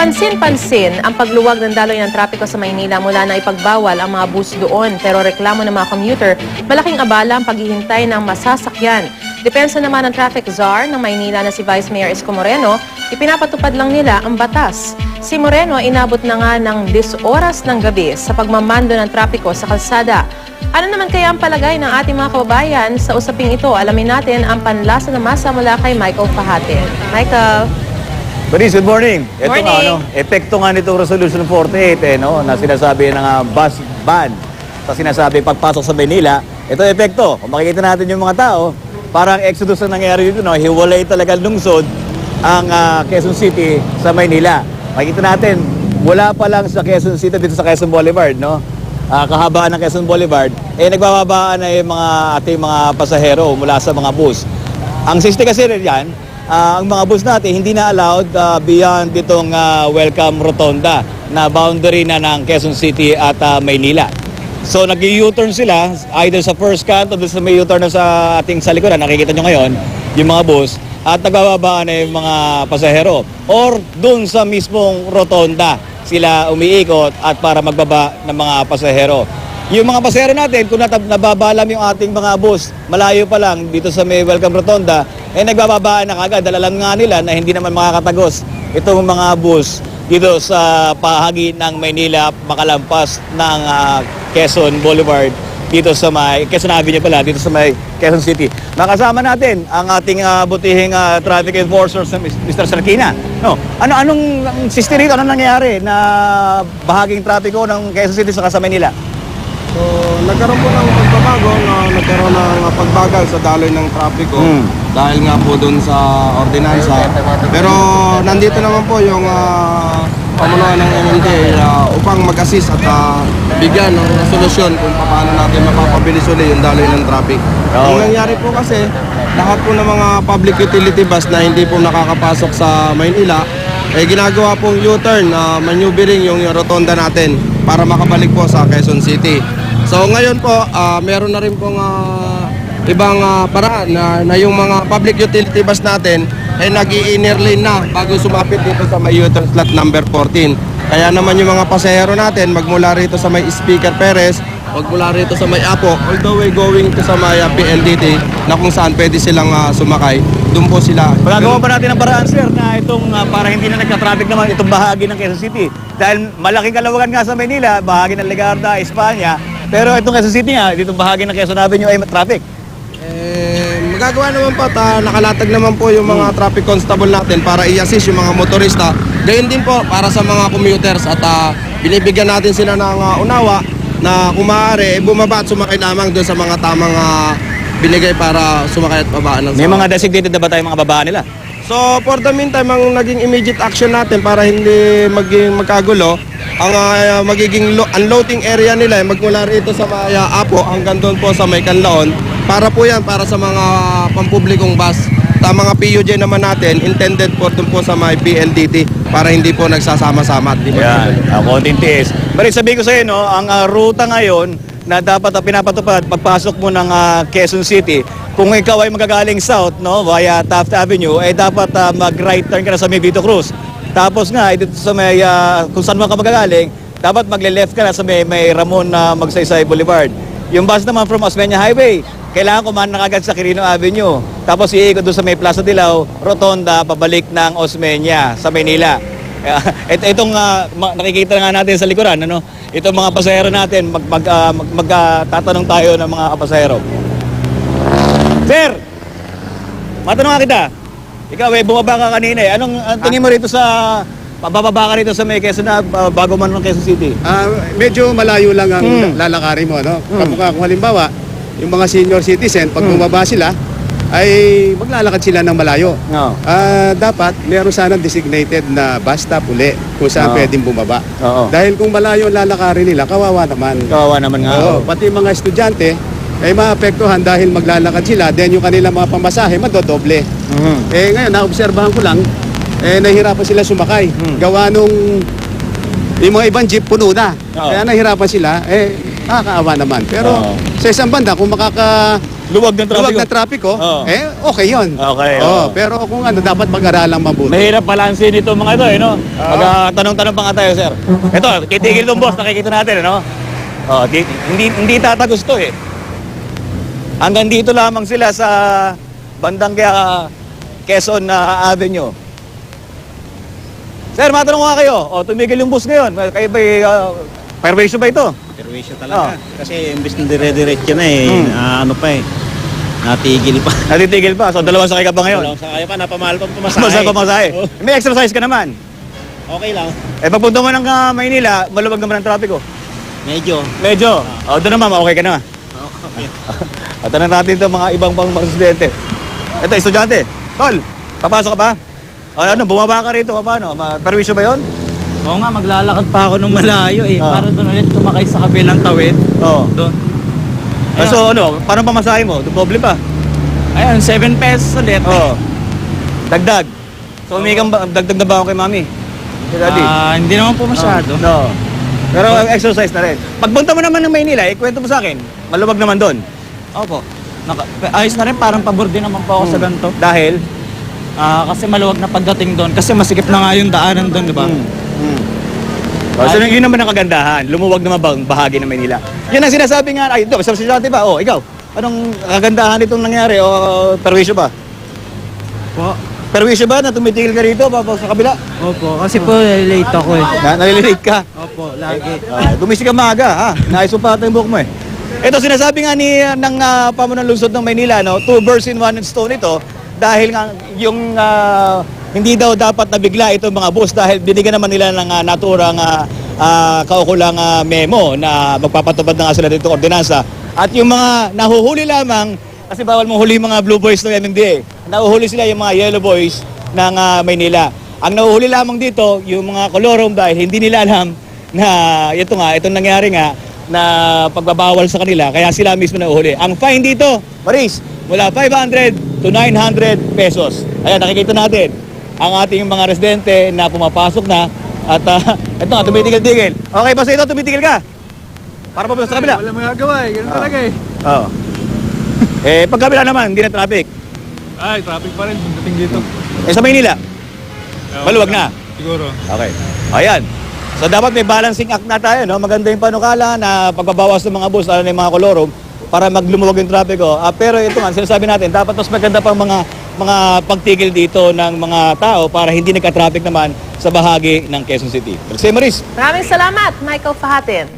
Kapansin-pansin ang pagluwag ng daloy ng trapiko sa Maynila mula na ipagbawal ang mga bus doon pero reklamo ng mga commuter, malaking abala ang paghihintay ng masasakyan. Depensa naman ng traffic czar ng Maynila na si Vice Mayor Isko Moreno, ipinapatupad lang nila ang batas. Si Moreno inabot na nga ng 10 oras ng gabi sa pagmamando ng trapiko sa kalsada. Ano naman kaya ang palagay ng ating mga kababayan sa usaping ito? Alamin natin ang panlasa ng masa mula kay Michael Fahatin. Michael? Buddies, good morning. Ito nga, Morning. ano, epekto nga nitong Resolution 48, eh, no, na sinasabi ng ah, bus ban sa sinasabi pagpasok sa Maynila. Ito epekto. Kung makikita natin yung mga tao, parang exodus na nangyayari dito, no, hiwalay talaga lungsod ang ah, Quezon City sa Maynila. Makikita natin, mula pa lang sa Quezon City dito sa Quezon Boulevard, no, ah, kahabaan ng Quezon Boulevard, eh nagbababaan na yung mga ating mga pasahero mula sa mga bus. Ang siste kasi rin yan, ah, ang mga bus natin hindi na allowed ah, beyond itong ah, welcome rotonda na boundary na ng Quezon City at ah, Maynila. So nag-U-turn sila either sa first canto doon sa may U-turn na sa ating sa likuran, nakikita nyo ngayon, yung mga bus, at nagbababaan na yung mga pasahero. Or doon sa mismong rotonda sila umiikot at para magbaba ng mga pasahero. Yung mga pasahero natin, kung natab- nababalam yung ating mga bus, malayo pa lang dito sa may Welcome Rotonda, eh nagbababaan na kagad. Dahil alam nga nila na hindi naman makakatagos itong mga bus dito sa pahagi ng Maynila, makalampas ng ah, Quezon Boulevard dito sa may Quezon Avenue pala dito sa may Quezon City. Nakasama natin ang ating ah, butihing ah, traffic enforcer Mr. Sarkina. No, ano anong sister rito ano nangyayari na bahaging trapiko ng Quezon City sa Manila? So, nagkaroon po ng pagbabago na nagkaroon ng pagbagal sa daloy ng trapiko Hmm. dahil nga po dun sa ordinansa. Pero nandito naman po yung uh, pamunuan ng MMDA uh, upang mag-assist at ah, bigyan ng solusyon kung paano natin mapapabilis ulit yung daloy ng traffic. Oo. Ang nangyari po kasi, lahat po ng mga public utility bus na hindi po nakakapasok sa Maynila, eh ginagawa pong U-turn na maneuvering yung rotonda natin para makabalik po sa Quezon City. So ngayon po, ah, meron na rin pong ah, ibang ah, paraan na, na yung mga public utility bus natin ay nag inner lane na bago sumapit dito sa may U-turn slot number 14. Kaya naman yung mga pasahero natin magmula rito sa may Speaker Perez, magmula rito sa may Apo, all the way going to sa may ah, PLDT na kung saan pwede silang ah, sumakay, doon po sila. Magagawa pa natin ang paraan sir na itong ah, para hindi na nagka-traffic naman itong bahagi ng Quezon City. Dahil malaking kalawagan nga sa Maynila, bahagi ng Legarda, Espanya, pero itong Quezon City nga, itong bahagi ng Quezon Avenue ay traffic. Eh, magagawa naman po at ah, nakalatag naman po yung mga traffic constable natin para i-assist yung mga motorista. Gayun din po para sa mga commuters at ah, binibigyan natin sila ng ah, unawa na kung maaari, eh, bumaba at sumakay lamang doon sa mga tamang ah, binigay para sumakay at babaan ng May mga designated na ba tayong mga babaan nila? So for the meantime, ang naging immediate action natin para hindi maging magkagulo, ang ah, magiging lo- unloading area nila ay magmula rito sa may ah, Apo hanggang doon po sa may Canlaon. Para po yan, para sa mga pampublikong bus. Ang mga PUJ naman natin, intended po doon po sa may PLDT para hindi po nagsasama-sama. at Di ba? Yan, uh, konting tiis. Pero sabihin ko sa iyo, no, ang ah, ruta ngayon na dapat uh, pinapatupad pagpasok mo ng ah, Quezon City, kung ikaw ay magagaling south, no, via Taft Avenue, ay dapat ah, mag-right turn ka na sa may Vito Cruz. Tapos nga, eh, dito sa may, ah, kung saan man ka magagaling, dapat magle-left ka na sa may, may Ramon na Magsaysay Boulevard. Yung bus naman from Osmeña Highway, kailangan kumahan na kagad sa Quirino Avenue. Tapos iikot doon sa may Plaza Dilaw, Rotonda, pabalik ng Osmeña sa Maynila. Ito itong ah, ma- nakikita nga natin sa likuran, ano? Itong mga pasahero natin, mag, mag, ah, mag, mag- tatanong tayo ng mga pasahero. Sir! Matanong nga kita. Ikaw eh, bumaba ka kanina eh. Anong ang tingin mo rito sa pababa ka rito sa may Quezon na ah, bago man ng Quezon City? Ah, medyo malayo lang ang Mm. lalakarin mo, no? Mm. Kamukha kung halimbawa, yung mga senior citizen, pag Mm. bumaba sila, ay maglalakad sila ng malayo. No. Ah, dapat meron sana designated na bus stop uli kung saan Oo. pwedeng bumaba. Oo. Dahil kung malayo ang lalakarin nila, kawawa naman. Kawawa naman nga. Oo, pati yung mga estudyante ay maapektuhan dahil maglalakad sila, then yung kanilang mga pamasahe madodoble. Mhm. Eh ngayon, naobserbahan ko lang, eh nahihirapan sila sumakay. Hmm. Gawa nung yung mga ibang jeep puno na. Oo. Kaya nahihirapan sila, eh nakakaawa naman. Pero Oo. sa isang banda, kung makaka Luwag ng luwag trapiko. na trapiko, Oo. eh, okay yun. Okay, Oo, oo. Pero kung ano, dapat mag-aralang mabuti. Mahirap balansin ito mga ito, eh, no? Magtanong-tanong pa nga tayo, sir. Ito, titigil itong boss, nakikita natin, ano? Oh, di, hindi, hindi tatagos to, eh. Hanggang dito lamang sila sa bandang kaya Quezon na Avenue. Sir, matanong ko nga kayo. O, tumigil yung bus ngayon. Kayo ba, uh, perwisyo ba ito? Perwisyo talaga. Kasi imbes na dire-diretso na eh, Hmm. ah, ano pa eh, natigil pa. Natitigil pa. So, dalawang sakay ka pa ngayon. Wala sa kaya pa, napamahal pa pumasahe. Masaya pa masahe. Oh, May exercise ka naman. okay lang. Eh, pagpunta mo ng uh, Maynila, maluwag naman ang trapiko. Medyo. Medyo. O, doon naman, okay ka na. Okay. At tanong natin ito mga ibang pang mga estudyante. Ito, estudyante. Tol, papasok ka ba? O ano, bumaba ka rito, paano? Ma- Perwisyo ba yon? Oo nga, maglalakad pa ako ng malayo eh. Ah. Para doon ulit tumakay sa kabilang tawid. Oo. Doon. Oh. So ano, paano pamasahe mo? Doble pa. Ayun, 7 pesos ulit. Oo. Dagdag. So umikang ba, dagdag na ba ako kay mami? Kay daddy? Ah, hindi naman po masyado. No. Pero exercise na rin. Pagpunta mo naman ng Maynila, ikwento mo sa akin. Maluwag naman doon. Opo. Naka, ayos na rin, parang pabor din naman po ako sa ganito. Dahil? Ah, kasi maluwag na pagdating doon. Kasi masikip na nga yung daanan doon, di ba? Mm. Oh, so yun naman ang kagandahan. Lumuwag naman bang bahagi ng Maynila. Yan ang sinasabi nga, ay, ito, sa estudyante ba? Oh, ikaw. Anong kagandahan itong nangyari? O perwisyo ba? Po. Perwisyo ba na tumitigil ka rito papag sa kabila? Opo, kasi po late ako eh. Na, nalilate ka? Opo, lagi. Uh, gumising ka maaga, ha? Naayos mo pa ata yung buhok mo eh. Ito, sinasabi nga ni ng uh, pamunang lungsod ng Maynila, no? Two birds in one stone ito dahil nga yung ah, hindi daw dapat nabigla itong mga bus dahil binigyan naman nila ng uh, naturang uh, kaukulang ah, memo na magpapatupad na nga sila dito ordinansa. At yung mga nahuhuli lamang, kasi bawal mong huli mga blue boys ng MMDA. Nahuhuli sila yung mga yellow boys ng ah, Maynila. Ang nahuhuli lamang dito, yung mga kolorom dahil hindi nila alam na ito nga, itong nangyari nga na pagbabawal sa kanila, kaya sila mismo nahuhuli. Ang fine dito, Maris, mula 500 to 900 pesos. Ayan, nakikita natin ang ating mga residente na pumapasok na at ah, ito nga, tumitigil-tigil. Okay ba sa ito, tumitigil ka? Para pa sa kabila? Wala magagawa eh, ganun talaga eh. Oo. eh, pag kabila naman, hindi na traffic. Ay, traffic pa rin pagdating dito. Eh, sa Maynila, maluwag na. Siguro. Okay. Ayan. So dapat may balancing act na tayo, no? Maganda yung panukala na pagbabawas ng mga bus, lalo na yung mga kolorom, para maglumuwag yung trapiko. Ah, pero ito nga, sinasabi natin, dapat mas maganda pang mga mga pagtigil dito ng mga tao para hindi nagka-traffic naman sa bahagi ng Quezon City. Maris. Maraming salamat, Michael Fahatin.